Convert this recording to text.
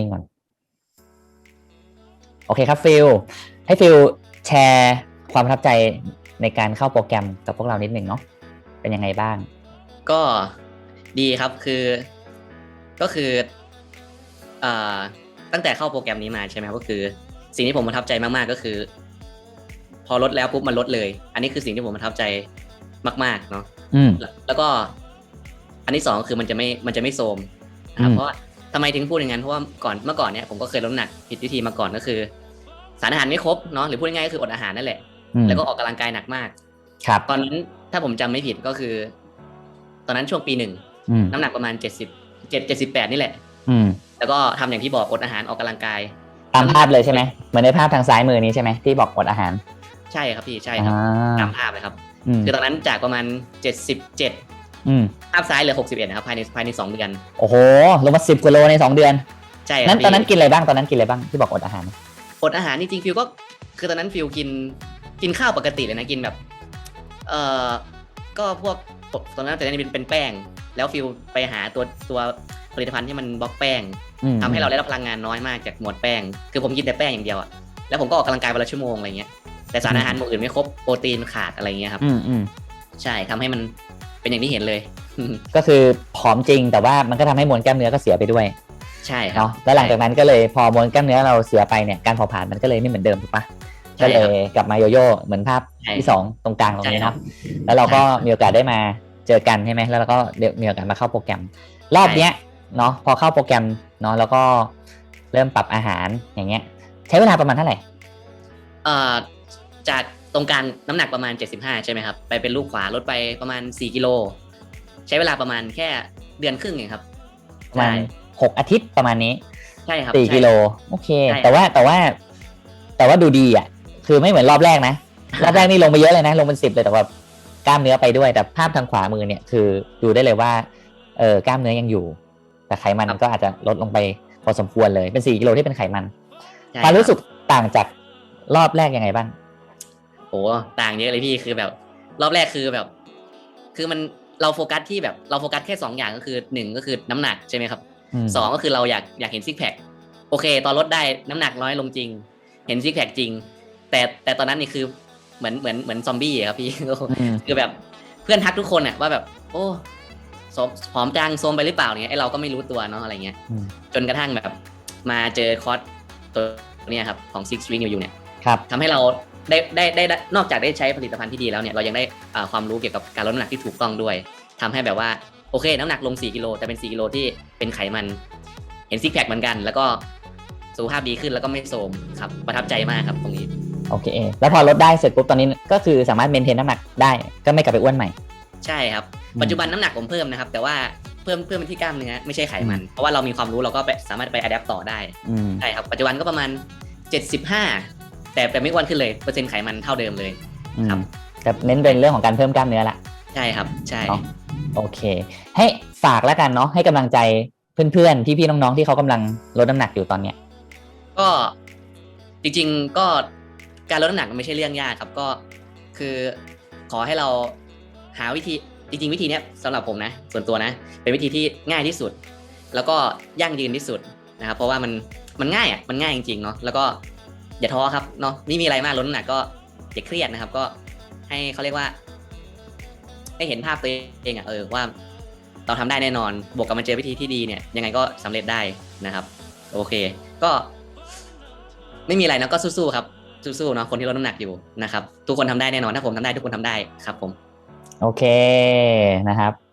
นิ่งก่อนโอเคครับฟิลให้ฟิลแชร์ความประทับใจในการเข้าโปรแกรมกับพวกเรานิดหนึ่งเนาะเป็นยังไงบ้าง ก็ดีครับคือก็คืออ่าตั้งแต่เข้าโปรแกรมนี้มาใช่ไหมครับก็คือ สิ่งที่ผมประทับใจมากๆก็คือ พอลดแล้วปุ๊บมันลดเลย อันนี้คือสิ่งที่ผมประทับใจมาก ๆ เนาะอืมแล้วแล้วก็ อันที่สองคือมันจะไม่มันจะไม่โทรมนะครับอืมเพราะว่า ทำไมถึงพูดอย่างนั้นเพราะว่าก่อนเมื่อก่อนเนี่ยผมก็เคยลดน้ำหนักผิดวิธีมาก่อนก็คือ สารอาหารไม่ครบเนาะหรือพูดง่ายๆก็คืออดอาหารนั่นแหละ อืมแล้วก็ออกกำลังกายหนักมาก ครับ ตอนนั้นถ้าผมจำไม่ผิดก็คือ ตอนนั้นช่วงปีหนึ่งอืมน้ำหนักประมาณเจ็ดสิบเจ็ดเจ็ดสิบแปดนี่แหละ อืมแล้วก็ทำอย่างที่บอกอดอาหารออกกำลังกาย ตามภาพเลยใช่ไหมเหมือนในภาพทางซ้ายมือนี้ใช่ไหมที่บอกอดอาหารใช่ครับพี่ใช่ครับอ่าตามภาพเลยครับ อืมคือตอนนั้นจากประมาณเจ็ดสิบเจ็ด อืมภาพซ้ายเหลือหกสิบเอ็ดนะครับภายในภายในสองเดือน โอ้โหลงมาสิบกิโลในสองเดือนใช่ครับนั้นพี่ตอนนั้นกินอะไรบ้างตอนนั้นกินอะไรบ้างที่บอกอดอาหารอดอาหารจริงๆฟิวก็คือตอนนั้นฟิวกินกินข้าวปกติเลยนะกินแบบ เอ่อก็พวกตอนนั้นแต่นั้นเป็นเป็นแป้ง แล้วฟิวไปหาตัวตัวผลิตภัณฑ์ที่มันบล็อกแป้งอืมทำให้เราได้รับพลังงานน้อยมากจากหมวดแป้ง คือผมกินแต่แป้งอย่างเดียวอะแล้วผมก็ออกกำลังกายวันละชั่วโมงอะไรเงี้ยแต่สารอาหารหมู่อื่นไม่ครบโปรตีนขาดอะไรเงี้ยครับ อืมอืมใช่ทำให้มัน เป็นอย่างที่เห็นเลย ก็คือผอมจริงแต่ว่ามันก็ทำให้มวลกล้ามเนื้อก็เสียไปด้วย ใช่ครับเนาะแล้วหลังจากนั้นก็เลยพอมวลกล้ามเนื้อเราเสียไปเนี่ยการเผาผลาญมันก็เลยไม่เหมือนเดิมถูกปะใช่ก็ครับเลยกลับมาโยโย่เหมือนภาพใช่ที่สองตรงกลางตรงนี้ใช่ครัเนาะบแล้วเราก็ใช่ครับมีโอกาสได้มาเจอกันใช่ไหมแล้วเราก็เดี๋ยวมีโอกาสมาเข้าโปรแกรม รอบเนี้ยเนาะพอเข้าโปรแกรมเนาะแล้วก็เริ่มปรับอาหารอย่างเงี้ย ใช้เวลาประมาณเท่าไหร่เอ่อจาก ตรงกลางน้ำหนักประมาณ 75 ใช่ไหมครับ ไปเป็นลูกขวาลดไปประมาณ 4 กิโล ใช้เวลาประมาณแค่เดือนครึ่งเองครับประมาณใช่หกอาทิตย์ประมาณนี้ใช่ครับสี่ใช่กิโลโอเคใช่แต่ว่าแต่ว่า แต่ว่าดูดีอะ คือไม่เหมือนรอบแรกนะ รอบแรกนี่ลงไปเยอะเลยนะ ลงเป็นสิบเลยแต่ว่ากล้ามเนื้อไปด้วย แต่ภาพทางขวามือเนี่ยคือดูได้เลยว่าเออกล้ามเนื้อยังอยู่ แต่ไขมันก็อาจจะลดลงไปพอสมควรเลยเป็นสี่กิโลที่เป็นไขมันใช่ความรู้สึคกต่างจากรอบแรกยังไงบ้าง โอ้ต่างเยอะเลยพี่คือแบบ รอบแรกคือแบบ คือมันเราโฟกัสที่แบบเราโฟกัสแค่สองอย่างก็คือหนึ่งก็คือน้ำหนักใช่ไหมครับมสองก็คือเราอยากอยากเห็นซิกแพคโอเค ตอนลดได้น้ำหนักน้อยลงจริง เห็นซิกแพคจริง แต่แต่ตอนนั้นนี่คือเหมือนเหมือนเหมือนซอมบี้อะครับพี่อืมคือแบบเพื่อนทักทุกคนอะว่าแบบ โอ้สมผอมจังโซมไปหรือเปล่าเนี่ยไอเราก็ไม่รู้ตัวเนาะอะไรเงี้ยอืมจนกระทั่งแบบ มาเจอคอร์สตัวเนี้ยครับของ Six Week New You เนี่ยครับทำให้เรา ได้ได้ได้ได้นอกจากได้ใช้ผลิตภัณฑ์ที่ดีแล้วเนี่ยเรายังได้อ่าความรู้เกี่ยวกับการลดน้ำหนักที่ถูกต้องด้วยทำให้แบบว่าโอเค น้ำหนักลง 4กิโลแต่เป็น 4กิโลที่เป็นไขมัน เห็นซิกแพคเหมือนกัน แล้วก็สุขภาพดีขึ้นแล้วก็ไม่โทรมครับประทับใจมากครับตรงนี้โอเค แล้วพอลดได้เสร็จปุ๊บตอนนี้ก็คือสามารถเมนเทนน้ำหนักได้ก็ไม่กลับไปอ้วนใหม่ ใช่ครับอืมปัจจุบันน้ำหนักผมเพิ่มนะครับ แต่ว่าเพิ่มเพิ่มเป็นที่กล้ามเนื้อไม่ใช่ไขมัน เพราะว่าเรามีความรู้เราก็ไปสามารถไปอัดแอปต่อได้อืมใช่ครับปัจจุบันก็ประมาณ 75 แต่แต่ไม่อ้วนขึ้นเลยเปอร์เซ็นต์ไขมันเท่าเดิมเลยอืมครับ แต่เน้นเป็นเรื่องของการเพิ่มกล้ามเนื้อละใช่ครับ ใช่เนาะโอเค ให้ฝากแล้วกันเนาะให้กำลังใจเพื่อนๆพี่ๆน้องๆที่เขากำลังลดน้ำหนักอยู่ตอนเนี้ย ก็จริง ๆก็การลดน้ำหนักมันไม่ใช่เรื่องยากครับ ก็คือขอให้เราหาวิธีจริงๆ วิธีเนี้ยสำหรับผมนะ ส่วนตัวนะ เป็นวิธีที่ง่ายที่สุด แล้วก็ยั่งยืนที่สุดนะครับ เพราะว่ามันมันง่ายอะมันง่ายจริงๆเนาะแล้วก็ อย่าท้อครับเนาะไม่มีอะไรมากลดน้ำหนักก็อย่าเครียดนะครับ ก็ให้เขาเรียกว่า ให้เห็นภาพตัวเองอะเออว่า เราทำได้แน่นอน บวกกับมาเจอวิธีที่ดีเนี่ย ยังไงก็สำเร็จได้นะครับ โอเค ก็ ไม่มีอะไรนะก็สู้ๆครับสู้ๆเนาะคนที่ลดน้ำหนักอยู่นะครับ ทุกคนทำได้แน่นอนถ้าผมทำได้ทุกคนทำได้ครับ ผม โอเคนะครับ